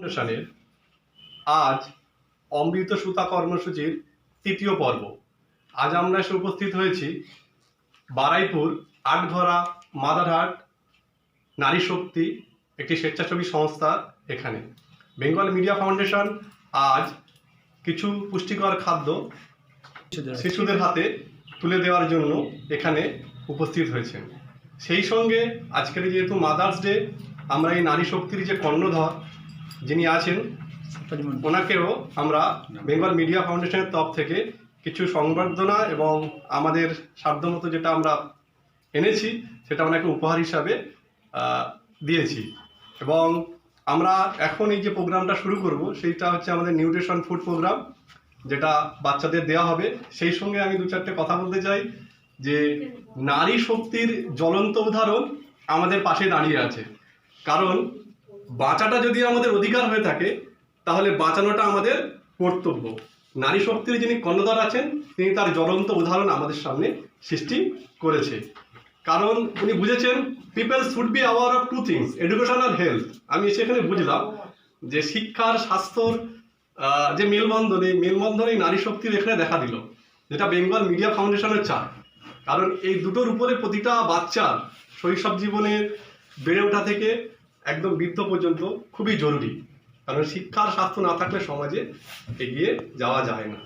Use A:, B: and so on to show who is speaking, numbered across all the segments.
A: ফাউন্ডেশনের আজ অমৃত সুতা কর্মসূচির তৃতীয় পর্ব। আজ আমরা এসে উপস্থিত হয়েছি বারাইপুর আটঘরা মাদারহাট নারী শক্তি একটি স্বেচ্ছাসেবী সংস্থা এখানে। বেঙ্গল মিডিয়া ফাউন্ডেশন আজ কিছু পুষ্টিকর খাদ্য শিশুদের হাতে তুলে দেওয়ার জন্য এখানে উপস্থিত হয়েছেন। সেই সঙ্গে আজকের যেহেতু মাদার্স ডে আমরা এই নারী শক্তির যে কর্ণধর যিনি আছেন, ওনাকেও আমরা বেঙ্গল মিডিয়া ফাউন্ডেশনের তরফ থেকে কিছু সংবর্ধনা এবং আমাদের সাধ্যমতো যেটা আমরা এনেছি, সেটা ওনাকে উপহার হিসাবে দিয়েছি। এবং আমরা এখন এই যে প্রোগ্রামটা শুরু করব, সেইটা হচ্ছে আমাদের নিউট্রিশন ফুড প্রোগ্রাম, যেটা বাচ্চাদের দেওয়া হবে। সেই সঙ্গে আমি দু চারটে কথা বলতে চাই, যে নারী শক্তির জ্বলন্ত উদাহরণ আমাদের পাশে দাঁড়িয়ে আছে। কারণ বাঁচাটা যদি আমাদের অধিকার হয়ে থাকে, তাহলে বাঁচানোটা আমাদের কর্তব্য। নারী শক্তির যিনি কর্ণধার আছেন, তিনি তার জ্বলন্ত উদাহরণ আমাদের সামনে সৃষ্টি করেছে। কারণ উনি বুঝেছেন people should be aware of two things education R health আমি সেখানে বুঝলাম যে শিক্ষার, স্বাস্থ্যর যে মেলবন্ধন এই মেলবন্ধন নারী শক্তির এখানে দেখা দিল, যেটা বেঙ্গল মিডিয়া ফাউন্ডেশনের চায় কারণ এই দুটোর উপরে প্রতিটা বাচ্চার শৈশব জীবনের বেড়ে ওঠা থেকে একদম বৃদ্ধ পর্যন্ত খুবই জরুরি। কারণ শিক্ষার স্বাস্থ্য না থাকলে সমাজে এগিয়ে যাওয়া যায় না।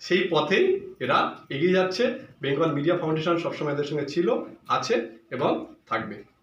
A: সেই পথে এরা এগিয়ে যাচ্ছে। বেঙ্গল মিডিয়া ফাউন্ডেশন সবসময় এদের সঙ্গে ছিল, আছে এবং থাকবে।